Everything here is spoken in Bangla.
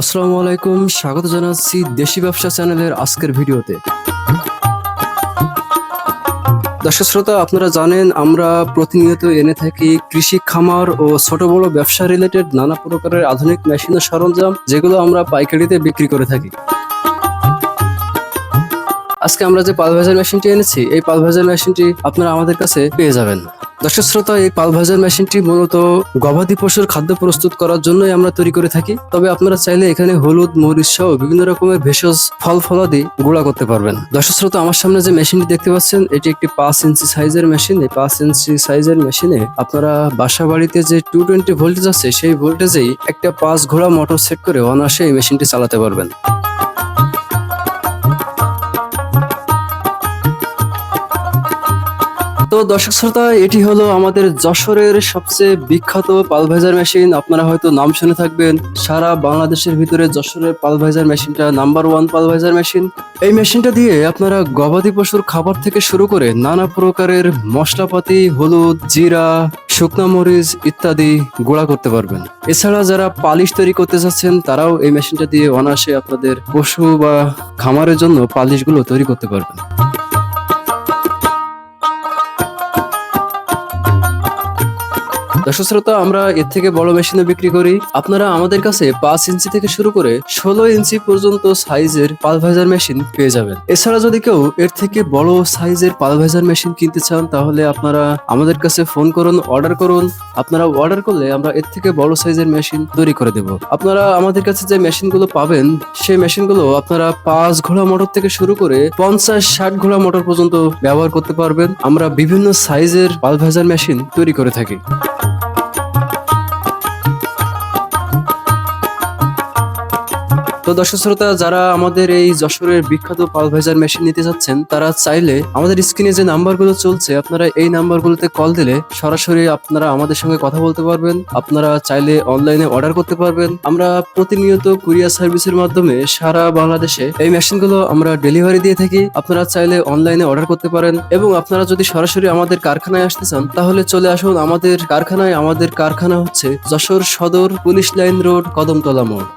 আসসালামু আলাইকুম, স্বাগত জানাচ্ছি দেশি ব্যবসা চ্যানেলের আজকের ভিডিওতে। দর্শক শ্রোতা, আপনারা জানেন, আমরা প্রতিনিয়ত এনে থাকি কৃষি, খামার ও ছোট বড় ব্যবসা রিলেটেড নানা প্রকারের আধুনিক মেশিন ও সরঞ্জাম, যেগুলো আমরা পাইকারিতে বিক্রি করে থাকি। আজকে আমরা যে পালভাজার মেশিনটি এনেছি, এই পালভাজার মেশিনটি আপনারা আমাদের কাছে পেয়ে যাবেন। দর্শক শ্রোতা, এই পালভাজার মেশিনটি মূলত গবাদি পশুর খাদ্য প্রস্তুত করার জন্যই আমরা তৈরি করে থাকি। তবে আপনারা চাইলে এখানে হলুদ, মরিচ সহ বিভিন্ন রকমের ভেষজ, ফল ফলাদি গুঁড়া করতে পারবেন। দর্শক শ্রোতা, আমার সামনে যে মেশিনটি দেখতে পাচ্ছেন, এটি একটি পাঁচ ইঞ্চি সাইজের মেশিন। এই পাঁচ ইঞ্চি সাইজের মেশিনে আপনারা বাসা বাড়িতে যে টু টোয়েন্টি ভোল্টেজ আছে, সেই ভোল্টেজেই একটা পাঁচ ঘোড়া মোটর সেট করে অনায়াসে এই মেশিনটি চালাতে পারবেন। তো দর্শক শ্রোতা, এটি হলো আমাদের যশোরের সবচেয়ে বিখ্যাত পালভাইজার মেশিন। আপনারা হয়তো নাম শুনে থাকবেন, সারা বাংলাদেশের ভিতরে যশোরের পালভাইজার মেশিনটা নাম্বার ওয়ান পালভাইজার মেশিন। এই মেশিনটা দিয়ে আপনারা গবাদি পশুর খাবার থেকে শুরু করে নানা প্রকারের মশলাপাতি, হলুদ, জিরা, শুকনা মরিচ ইত্যাদি গুঁড়া করতে পারবেন। এছাড়া যারা পালিশ তৈরি করতে চাচ্ছেন, তারাও এই মেশিনটা দিয়ে অনায়াসে আপনাদের পশু বা খামারের জন্য পালিশগুলো তৈরি করতে পারবেন। দর্শক শ্রোতা, আমরা এর থেকে বড় মেশিনে বিক্রি করি। আপনারা আমাদের কাছে পাঁচ ইঞ্চি থেকে শুরু করে ষোলো ইঞ্চি পর্যন্ত সাইজের পালভাইজার মেশিন পেয়ে যাবেন। এছাড়া যদি কেউ এর থেকে বড় সাইজের পালভাইজার মেশিন কিনতে চান, তাহলে আপনারা আমাদের কাছে ফোন করুন, অর্ডার করুন। আপনারা অর্ডার করলে আমরা এর থেকে বড় সাইজের মেশিন তৈরি করে দেব। আপনারা আমাদের কাছে যে মেশিনগুলো পাবেন, সেই মেশিনগুলো আপনারা পাঁচ ঘোড়া মোটর থেকে শুরু করে পঞ্চাশ ষাট ঘোড়া মোটর পর্যন্ত ব্যবহার করতে পারবেন। আমরা বিভিন্ন সাইজের পালভাইজার মেশিন তৈরি করে থাকি। তো দর্শক শ্রোতা, যারা আমাদের এই যশোরের বিখ্যাত পালভাইজার মেশিন নিতে যাচ্ছেন, তারা চাইলে আমাদের স্ক্রিনে যে নাম্বারগুলো চলছে, আপনারা এই নাম্বারগুলোতে কল দিলে সরাসরি আপনারা আমাদের সঙ্গে কথা বলতে পারবেন। আপনারা চাইলে অনলাইনে অর্ডার করতে পারবেন। আমরা প্রতিনিয়ত কুরিয়ার সার্ভিসের মাধ্যমে সারা বাংলাদেশে এই মেশিনগুলো আমরা ডেলিভারি দিয়ে থাকি। আপনারা চাইলে অনলাইনে অর্ডার করতে পারেন এবং আপনারা যদি সরাসরি আমাদের কারখানায় আসতে চান, তাহলে চলে আসুন আমাদের কারখানায়। আমাদের কারখানা হচ্ছে যশোর সদর পুলিশ লাইন রোড, কদমতলা মোড়।